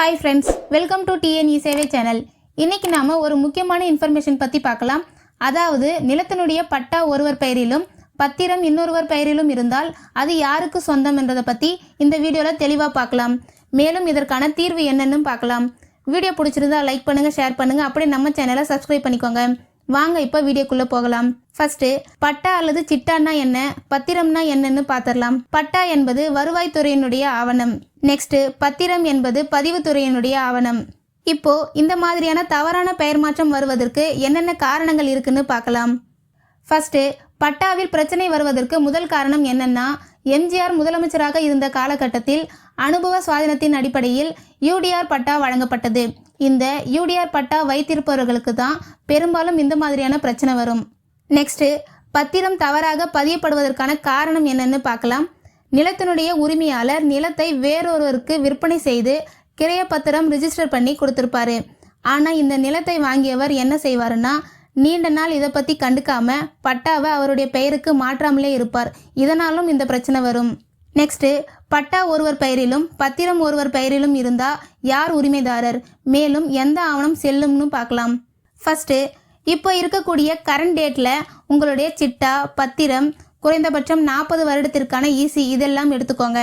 Hi friends welcome to TNE சேவை channel இன்னைக்கு நாம ஒரு முக்கியமான இன்ஃபர்மேஷன் பற்றி பார்க்கலாம். அதாவது நிலத்தினுடைய பட்டா ஒருவர் பெயரிலும் பத்திரம் இன்னொருவர் பெயரிலும் இருந்தால் அது யாருக்கு சொந்தம் என்றதை பற்றி இந்த வீடியோவில் தெளிவாக பார்க்கலாம். மேலும் இதற்கான தீர்வு என்னன்னு பார்க்கலாம். வீடியோ பிடிச்சிருந்தா லைக் பண்ணுங்க ஷேர் பண்ணுங்க. அப்படியே நம்ம சேனலை சப்ஸ்கிரைப் பண்ணிக்கோங்க. வாங்க இப்போ வீடியோக்குள்ள போகலாம். ஃபர்ஸ்ட் பட்டா அல்லது சிட்டான்னா என்ன? பத்திரம்னா என்னன்னு பார்த்தரலாம் பட்டா என்பது வருவாய்த்துறையினுடைய ஆவணம். நெக்ஸ்ட் பத்திரம் என்பது பதிவுத்துறையினுடைய ஆவணம். இப்போ இந்த மாதிரியான தவறான பெயர் மாற்றம் வருவதற்கு என்னென்ன காரணங்கள் இருக்குன்னு பார்க்கலாம் ஃபர்ஸ்ட் பட்டாவில் பிரச்சனை வருவதற்கு முதல் காரணம் என்னன்னா எம்ஜிஆர் முதலமைச்சராக இருந்த காலகட்டத்தில் அனுபவ சுவாதீனத்தின் அடிப்படையில் யூடிஆர் பட்டா வழங்கப்பட்டது. இந்த யூடிஆர் பட்டா வைத்திருப்பவர்களுக்கு தான் பெரும்பாலும் இந்த மாதிரியான பிரச்சனை வரும். நெக்ஸ்ட் பத்திரம் தவறாக பதியப்படுவதற்கான காரணம் என்னன்னு பார்க்கலாம். நிலத்தினுடைய உரிமையாளர் நிலத்தை வேறொருவருக்கு விற்பனை செய்து கிரைய பத்திரம் ரிஜிஸ்டர் பண்ணி கொடுத்துருப்பாரு. ஆனால் இந்த நிலத்தை வாங்கியவர் என்ன செய்வாருன்னா நீண்ட நாள் இதை பற்றி கண்டுக்காம பட்டாவை அவருடைய பெயருக்கு மாற்றாமலே இருப்பார். இதனாலும் இந்த பிரச்சனை வரும். நெக்ஸ்ட் பட்டா ஒருவர் பெயரிலும் பத்திரம் ஒருவர் பெயரிலும் இருந்தா யார் உரிமைதாரர்? மேலும் எந்த ஆவணம் செல்லும்னு பார்க்கலாம். ஃபர்ஸ்ட் இப்போ இருக்கக்கூடிய கரண்ட் டேட்டில் உங்களுடைய சிட்டா பத்திரம் குறைந்தபட்சம் நாற்பது வருடத்திற்கான ஈசி இதெல்லாம் எடுத்துக்கோங்க.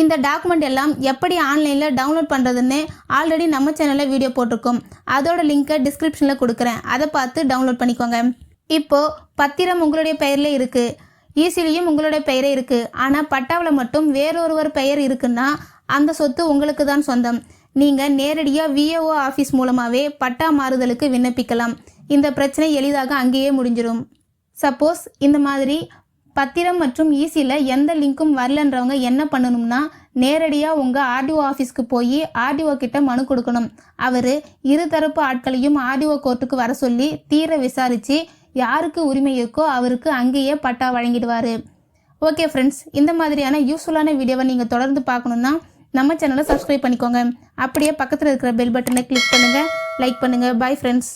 இந்த டாக்குமெண்ட் எல்லாம் எப்படி ஆன்லைனில் டவுன்லோட் பண்ணுறதுன்னு ஆல்ரெடி நம்ம சேனலில் வீடியோ போட்டிருக்கோம். அதோட லிங்கை டிஸ்கிரிப்ஷனில் கொடுக்குறேன். அதை பார்த்து டவுன்லோட் பண்ணிக்கோங்க. இப்போது பத்திரம் உங்களுடைய பெயரில் இருக்குது ஈசிலியும் உங்களுடைய பெயரே இருக்குது ஆனால் பட்டாவில் மட்டும் வேறொருவர் பெயர் இருக்குன்னா அந்த சொத்து உங்களுக்கு தான் சொந்தம் நீங்கள் நேரடியாக விஏஓ ஆஃபீஸ் மூலமாகவே பட்டா மாறுதலுக்கு விண்ணப்பிக்கலாம். இந்த பிரச்சனை எளிதாக அங்கேயே முடிஞ்சிடும் சப்போஸ் இந்த மாதிரி பத்திரம் மற்றும் ஈஸியில் எந்த லிங்க்கும் வரலன்றவங்க என்ன பண்ணணும்னா நேரடியாக உங்கள் ஆர்டிஓ ஆஃபீஸ்க்கு போய் ஆர்டிஓ கிட்ட மனு கொடுக்கணும். அவர் இருதரப்பு ஆட்களையும் ஆர்டிஓ கோர்ட்டுக்கு வர சொல்லி தீர விசாரித்து யாருக்கு உரிமை இருக்கோ அவருக்கு அங்கேயே பட்டா வழங்கிடுவார். ஓகே ஃப்ரெண்ட்ஸ் இந்த மாதிரியான யூஸ்ஃபுல்லான வீடியோவை நீங்கள் தொடர்ந்து பார்க்கணுன்னா நம்ம சேனலை சப்ஸ்கிரைப் பண்ணிக்கோங்க. அப்படியே பக்கத்தில் இருக்கிற பெல் பட்டனை கிளிக் பண்ணுங்கள் லைக் பண்ணுங்கள் பாய் ஃப்ரெண்ட்ஸ்